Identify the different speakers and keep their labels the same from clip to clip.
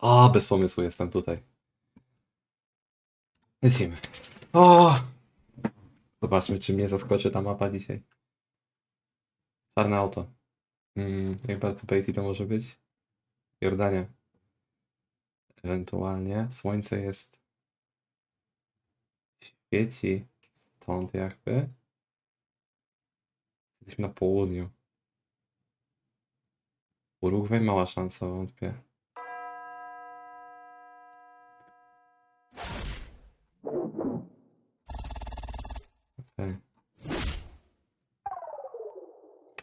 Speaker 1: O, bez pomysłu jestem tutaj. Lecimy. O! Zobaczmy, czy mnie zaskoczy ta mapa dzisiaj. Czarne auto. Mm, jak bardzo baity to może być? Jordania. Ewentualnie. Słońce jest. Świeci stąd jakby. Jesteśmy na południu. Urugwaj mała szansa, wątpię.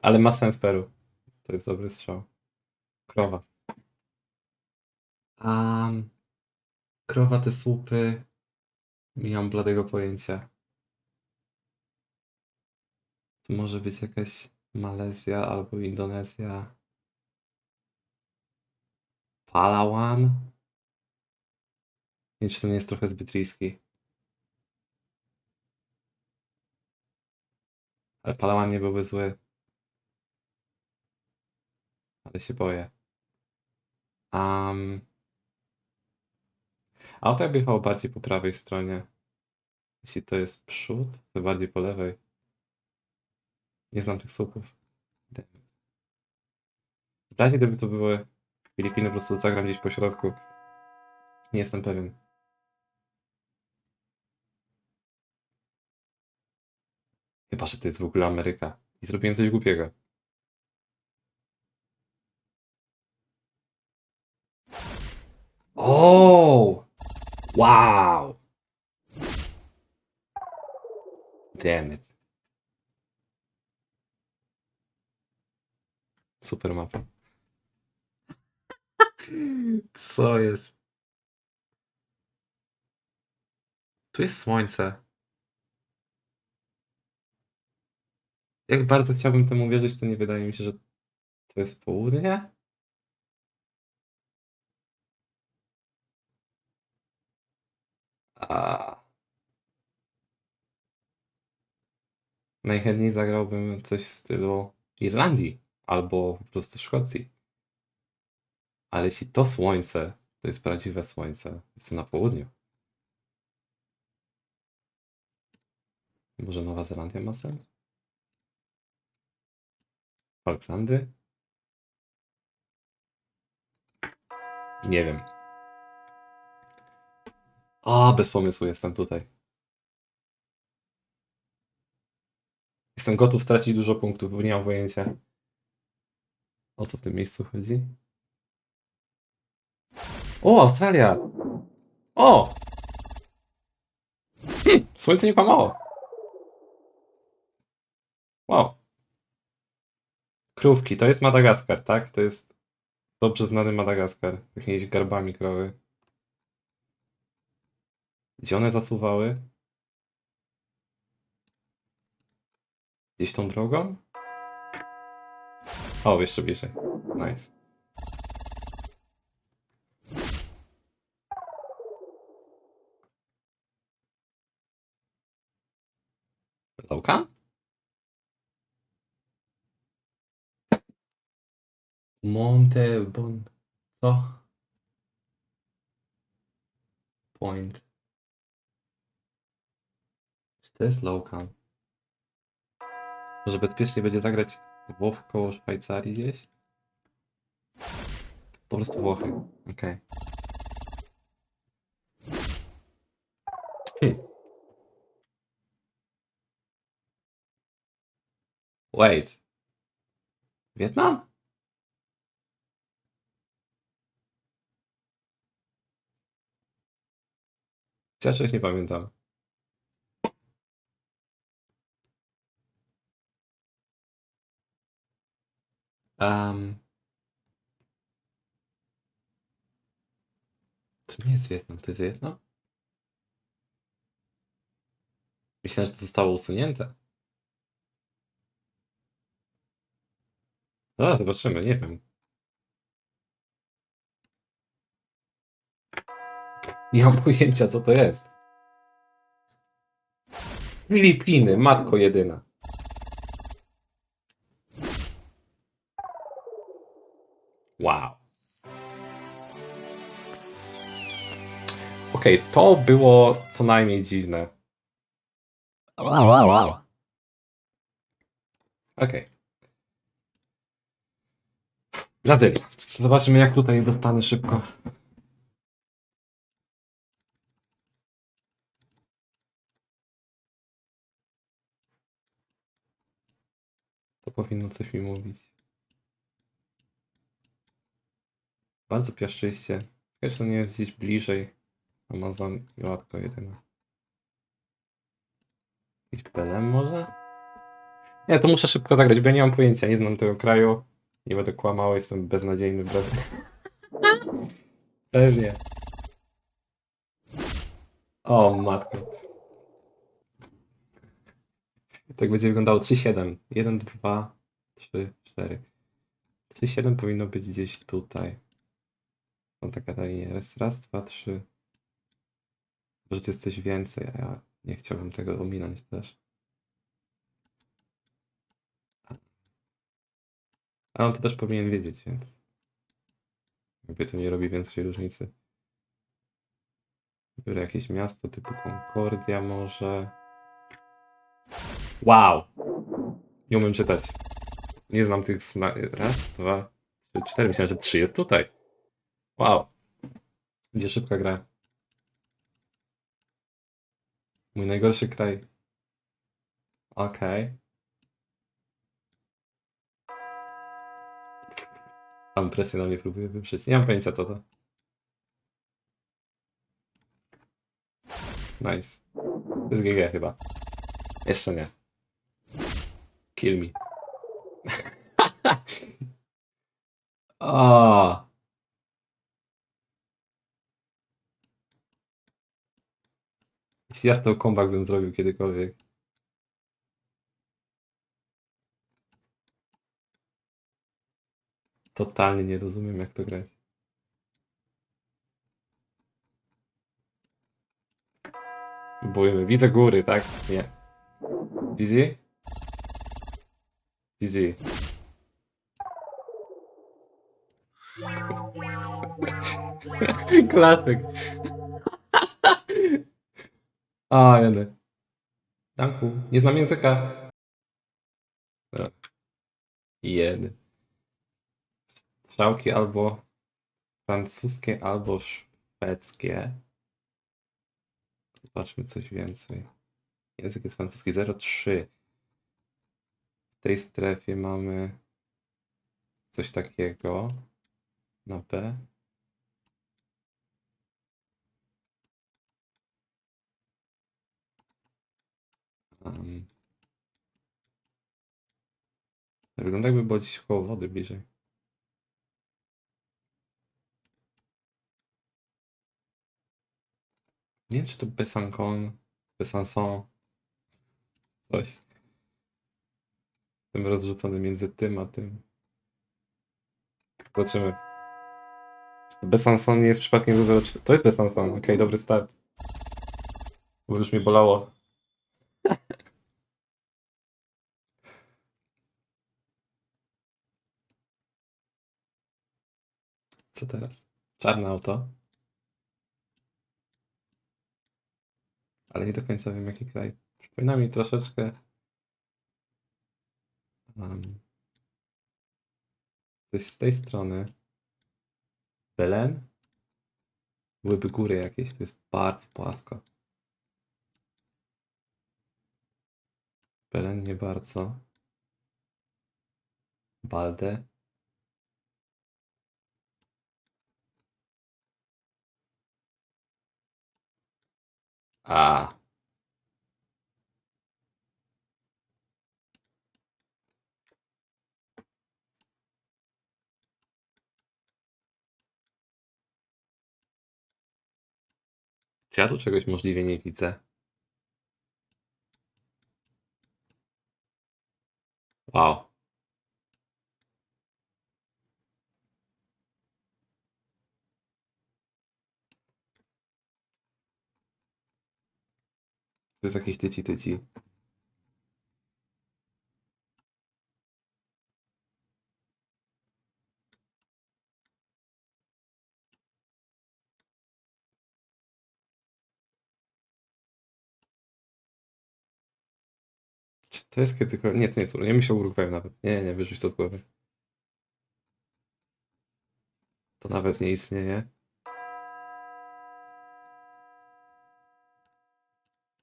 Speaker 1: Ale ma sens Peru. To jest dobry strzał. Krowa. Um, krowa, te słupy. Nie mam bladego pojęcia. To może być jakaś Malezja albo Indonezja. Palawan? Nie wiem, czy to nie jest trochę zbyt riski. Ale Palawan nie byłby zły. Ale się boję. Um, auto jakby jechało bardziej po prawej stronie. Jeśli to jest przód, to bardziej po lewej. Nie znam tych słupów. W razie gdyby to były Filipiny, po prostu zagram gdzieś po środku. Nie jestem pewien. Chyba, że to jest w ogóle Ameryka. I zrobiłem coś głupiego. O! Wow! Damn it. Super mapa. Co jest? Tu jest słońce. Jak bardzo chciałbym temu wierzyć, to nie wydaje mi się, że to jest południe. Najchętniej zagrałbym coś w stylu Irlandii albo po prostu Szkocji. Ale jeśli to słońce to jest prawdziwe słońce, jestem na południu. Może Nowa Zelandia ma sens? Falklandy? Nie wiem. O, bez pomysłu jestem tutaj. Jestem gotów stracić dużo punktów, bo nie mam pojęcia. O co w tym miejscu chodzi? O, Australia! O! Hm, słońce nie kłamało. Wow. Krówki, to jest Madagaskar, tak? To jest dobrze znany Madagaskar. Jakimiś garbami krowy. Gdzie one zasuwały? Gdzieś tą drogą? O, jeszcze bliżej. Nice. Loka? Monte Bon... Co? Point. To jest local? Może bezpiecznie będzie zagrać Włoch koło Szwajcarii gdzieś? Po prostu Włochy. Okej. Hmm. Wait. Wietnam? Ja czegoś nie pamiętam. Um, to nie jest Wietnam, to jest Wietnam? Myślałem, że to zostało usunięte. No, zobaczymy, nie wiem. Nie mam pojęcia, co to jest. Filipiny, matko jedyna. Wow. Okej, to było co najmniej dziwne. Okej. Brazylia. Zobaczymy, jak tutaj dostanę szybko. To powinno coś mi mówić. Bardzo piaszczyście. Wiesz, to nie jest gdzieś bliżej. Amazon i łatwo jedyna. Jakiś Belem może? Nie, to muszę szybko zagrać, bo ja nie mam pojęcia, nie znam tego kraju. Nie będę kłamał, jestem beznadziejny bez... Pewnie. O matko. Tak będzie wyglądało 3-7. 1, 2, 3, 4. 3-7 powinno być gdzieś tutaj. No taka ta linia. Raz, raz, dwa, trzy. Może to jest coś więcej, a ja nie chciałbym tego ominąć też. A on to też powinien wiedzieć, więc jakby to nie robi większej różnicy. Biorę jakieś miasto typu Concordia może. Wow! Nie umiem czytać. Nie znam tych. Raz, dwa, trzy, cztery. Myślałem, że trzy jest tutaj. Wow. Będzie szybka gra. Mój najgorszy kraj. Okej. Mam presję na mnie, próbuję wyprzeć. Nie mam pojęcia co to. Nice. To jest GG chyba. Jeszcze nie. Kill me. o. Jeśli ja z tą comeback bym zrobił kiedykolwiek. Totalnie nie rozumiem jak to grać. Bójmy. Widzę góry, tak? Nie. GG? GG. Klasyk. A, jedy. Danku. Nie znam języka. Dobra. Jedy. Strzałki albo francuskie, albo szwedzkie. Zobaczmy coś więcej. Język jest francuski 03. W tej strefie mamy coś takiego na B. Um, wygląda jakby było gdzieś koło wody bliżej. Nie wiem, czy to Besancon, Besançon, coś. Jestem rozrzucony między tym a tym. Zobaczymy. Czy to Besançon nie jest przypadkiem 0,4? To jest Besançon, okej, dobry start. Bo już mnie bolało. Co teraz? Czarne auto. Ale nie do końca wiem jaki kraj. Przypomina mi troszeczkę um, coś z tej strony. Belen? Byłyby góry jakieś, to jest bardzo płasko. Belen nie bardzo. Balde. A. Czy ja tu czegoś możliwie nie widzę? Wow. To jest jakieś tyci tyci. To jest kiedykolwiek? Nie, to nie jest. Ja myślę o Urugwaju nawet. Nie, nie, wyrzuć to z głowy. To nawet nie istnieje.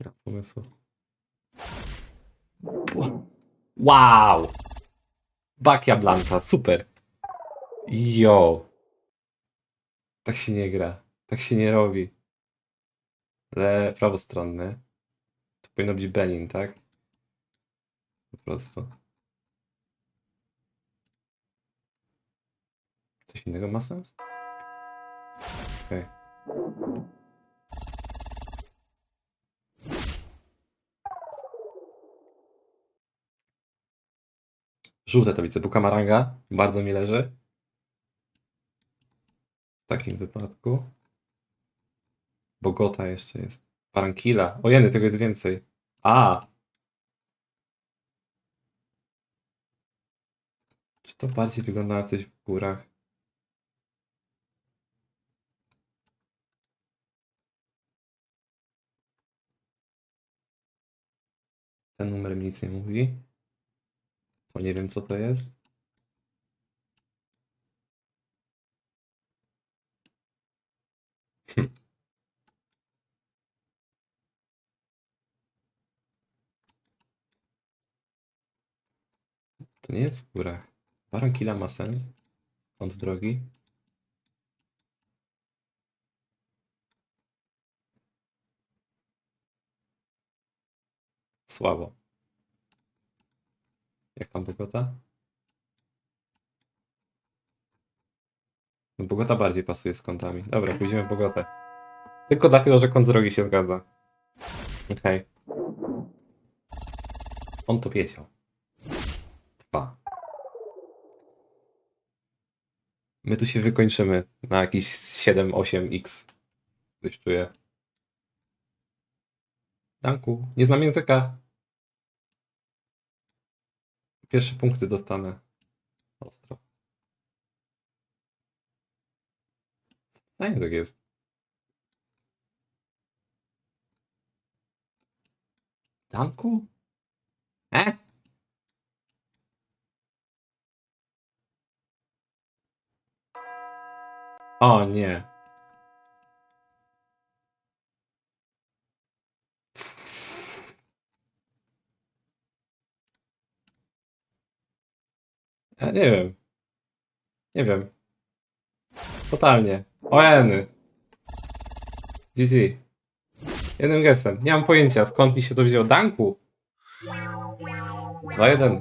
Speaker 1: Nie mam pomysłu. Wow! Bakia Blanka, super! Yo! Tak się nie gra. Tak się nie robi. Le prawostronny. To powinno być Benin, tak? Po prostu. Coś innego ma sens? Okej. Żółte tablice. Bukamaranga. Bardzo mi leży. W takim wypadku. Bogota jeszcze jest. Parankila. O jeny, tego jest więcej. A! Czy to bardziej wygląda na coś w górach? Ten numer mi nic nie mówi. To nie wiem co to jest. Hm. To nie jest w górach. Barranquilla ma sens. Kąt drogi. Słabo. Jak tam Bogota? No Bogota bardziej pasuje z kątami. Dobra, pójdziemy w Bogotę. Tylko dlatego, że kąt drogi się zgadza. Okej. On to wiedział. Dwa. My tu się wykończymy na jakiś 7-8x. Coś czuję. Danku, nie znam języka. Pierwsze punkty dostanę. Ostro. Co język jest? Danku? E? O nie. Ja nie wiem. Nie wiem. Totalnie. Ojeny. GG. Jednym gestem. Nie mam pojęcia skąd mi się to wzięło. Danku. 2-1.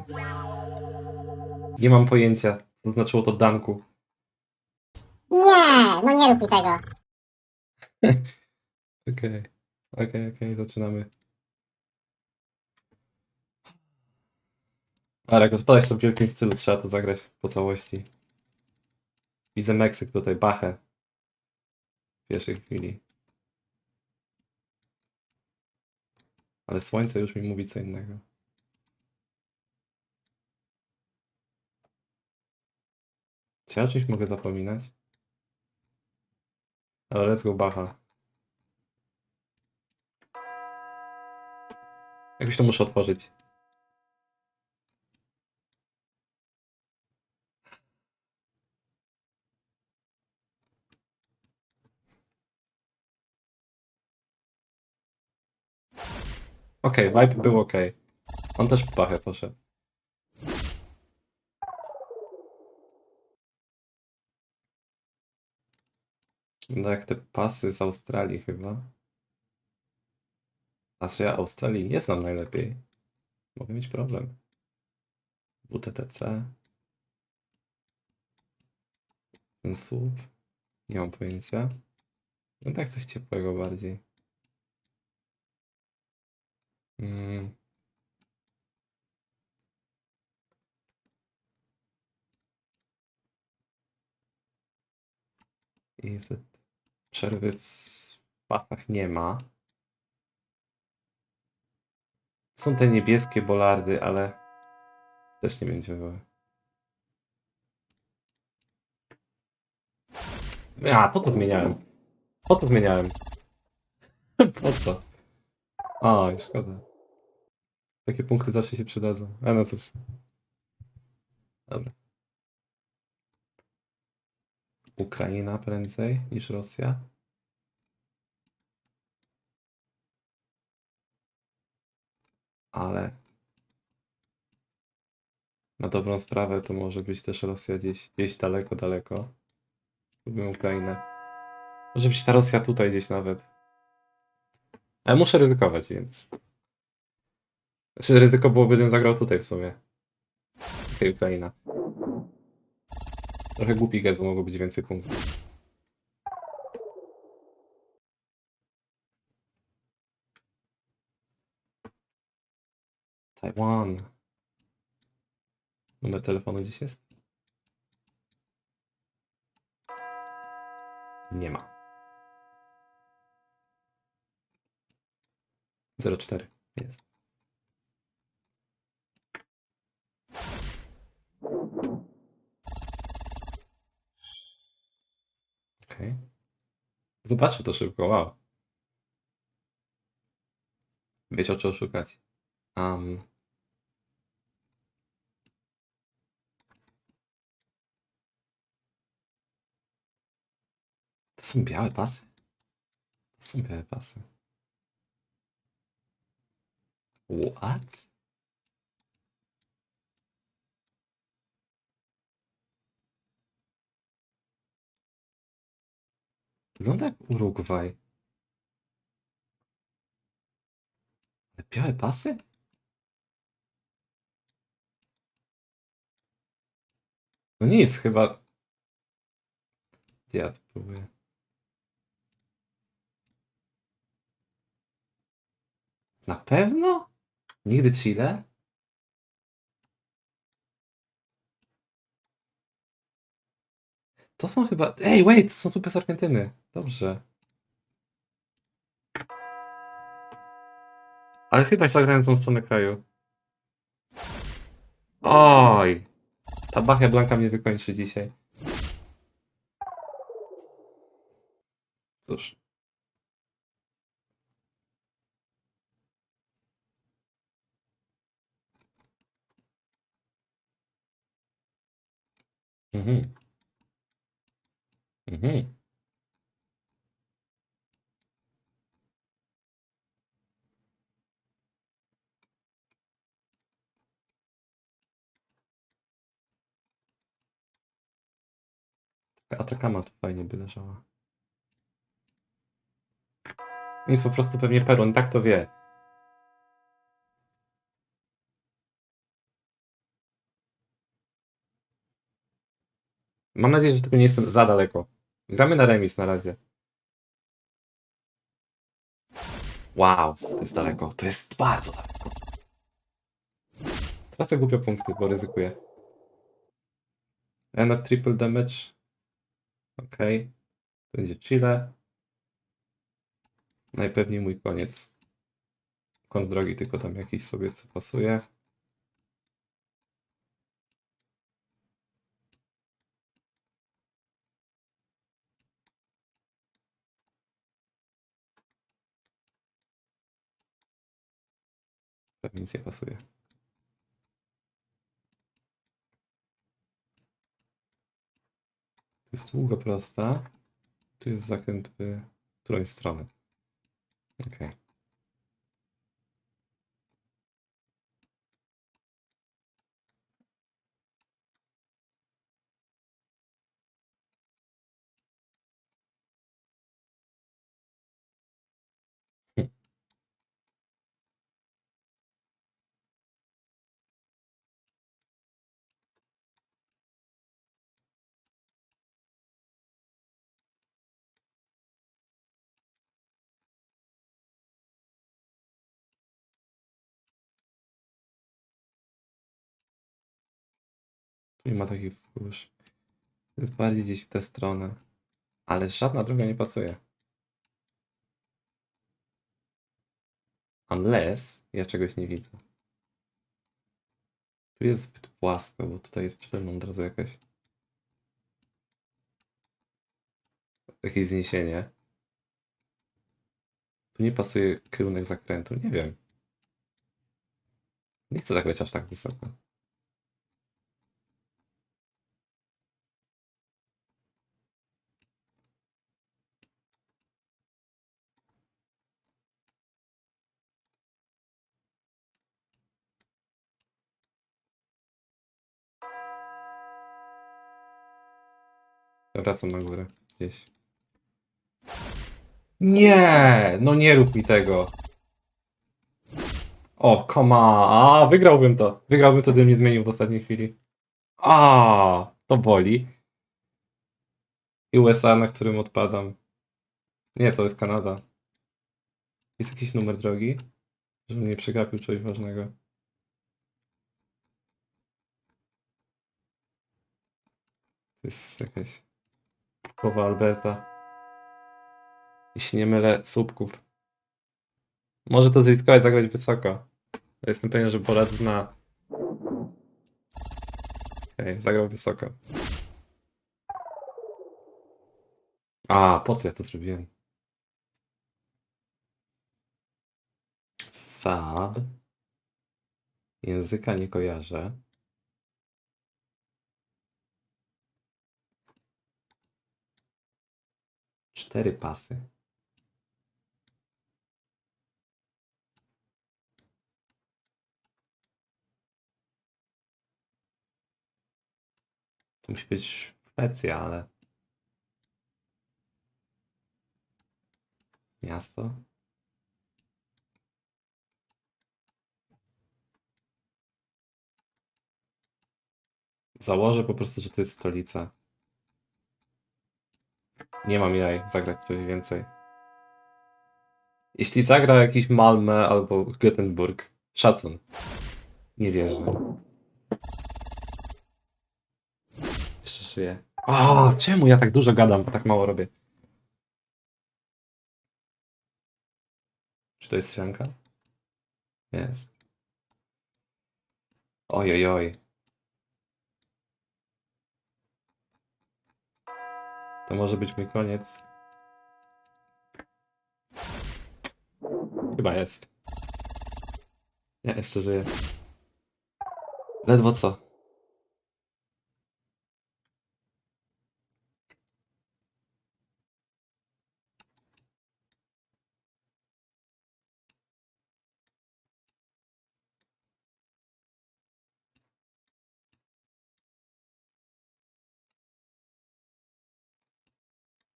Speaker 1: Nie mam pojęcia. Co znaczyło to Danku.
Speaker 2: Nie, no nie rób mi tego.
Speaker 1: Okej. Okej, okej, zaczynamy. Ale jak odpadać to w wielkim stylu, trzeba to zagrać po całości. Widzę Meksyk tutaj, Bachę. W pierwszej chwili. Ale słońce już mi mówi co innego. Czy ja o czymś mogę zapominać? Ale let's go Bacha. Jakoś to muszę otworzyć. Okej, vibe był ok. On też w pachę poszedł. No jak te pasy z Australii chyba. Aż ja Australii nie znam najlepiej. Mogę mieć problem. WTTC. Ten słup. Nie mam pojęcia. No tak coś ciepłego bardziej. Mm. Z przerwy w pasach nie ma. Są te niebieskie bolardy, ale też nie będzie były. A, po co zmieniałem? Po co zmieniałem? Po co? O, szkoda. Takie punkty zawsze się przydadzą. A no cóż. Dobra. Ukraina prędzej niż Rosja. Ale na dobrą sprawę to może być też Rosja gdzieś, gdzieś daleko, daleko. Lubię Ukrainę. Może być ta Rosja tutaj gdzieś nawet. Ale muszę ryzykować, więc. Znaczy ryzyko byłoby, gdybym zagrał tutaj w sumie. Okej, Ukraina. Trochę głupi gec, bo mogło być więcej punktów. Taiwan. Numer telefonu gdzieś jest? Nie ma. 04 jest. Okej. Zobaczę to szybko, wow. Wiecie o czego szukać. Um, to są białe pasy? To są białe pasy. What? Wygląda jak Urugwaj. Ale białe pasy? No chyba... Gdzie ja to próbuję? Na pewno? Nigdy Chile? To są chyba... Ej, wait, to są super z Argentyny. Dobrze. Ale chyba zagrałem w tą stronę kraju. Oj! Ta Bachia Blanka mnie wykończy dzisiaj. Cóż. Mhm. Mhm. Taka Atakama tu fajnie by leżała. Więc po prostu pewnie Peron tak to wie. Mam nadzieję, że tylko nie jestem za daleko. Gramy na remis na razie. Wow, to jest daleko. To jest bardzo daleko. Tracę głupio punkty, bo ryzykuję. Ja na triple damage. Okej. To Będzie Chile. Najpewniej mój koniec. Kąt drogi tylko tam jakiś sobie co pasuje. Nic nie pasuje. Tu jest długo prosta. Tu jest zakręt w którąś stronę. Okej. Hm. Nie ma takich wzgórz. Jest bardziej gdzieś w tę stronę. Ale żadna droga nie pasuje. Unless ja czegoś nie widzę. Tu jest zbyt płasko, bo tutaj jest przede mną od razu jakaś. Jakieś zniesienie. Tu nie pasuje kierunek zakrętu, nie wiem. Nie chcę zagrać aż tak wysoko. Wracam na górę. Gdzieś. Nie! No nie rób mi tego. O, come on. A, wygrałbym to. Wygrałbym to, gdybym nie zmienił w ostatniej chwili. A, to boli. I USA, na którym odpadam. Nie, to jest Kanada. Jest jakiś numer drogi? Żebym nie przegapił czegoś ważnego. To jest jakaś głowa Alberta. Jeśli nie mylę, słupków. Może to zryzykować zagrać wysoko. Jestem pewien, że Borat zna. Okej, zagrał wysoko. A, po co ja to zrobiłem? Sab. Języka nie kojarzę. Cztery pasy. To musi być Szwecja, ale. Miasto? Założę po prostu, że to jest stolica. Nie mam jaj zagrać coś więcej. Jeśli zagra jakiś Malmö albo Göteborg, szacun. Nie wierzę. Jeszcze żyję. A, czemu ja tak dużo gadam, a tak mało robię? Czy to jest Srilanka? Jest. Oj, oj, To może być mój koniec. Chyba jest. Nie, jeszcze żyję. Ledwo co.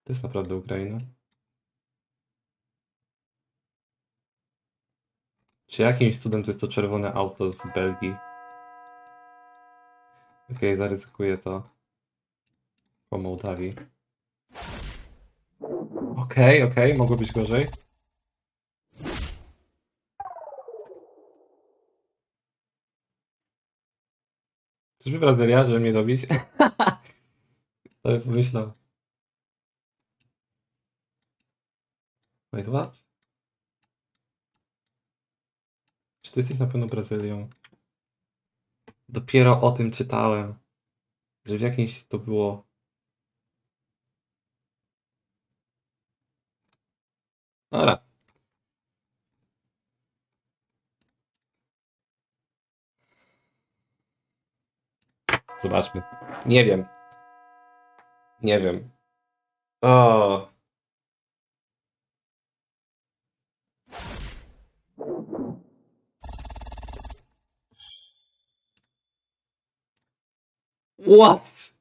Speaker 1: To jest naprawdę Ukraina? Czy jakimś cudem to jest to czerwone auto z Belgii? Okej, zaryzykuję to. Po Mołdawii. Okej, okej, mogło być gorzej. Czyżby Brazylia, żeby mnie dobić? to bym pomyślał. Wait, what? Czy ty jesteś na pewno Brazylią? Dopiero o tym czytałem. Że w jakimś to było. Dobra. Zobaczmy. Nie wiem. Nie wiem. O. What?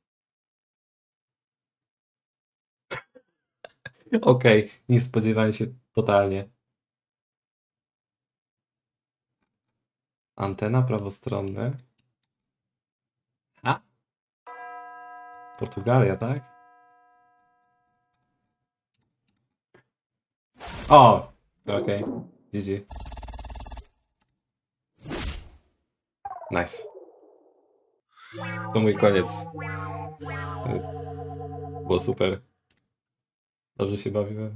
Speaker 1: Okej, nie spodziewałem się totalnie. Antena prawostronne. A? Portugalia, tak? O! Okej, GG. Nice. To mój koniec. Było super. Dobrze się bawiłem.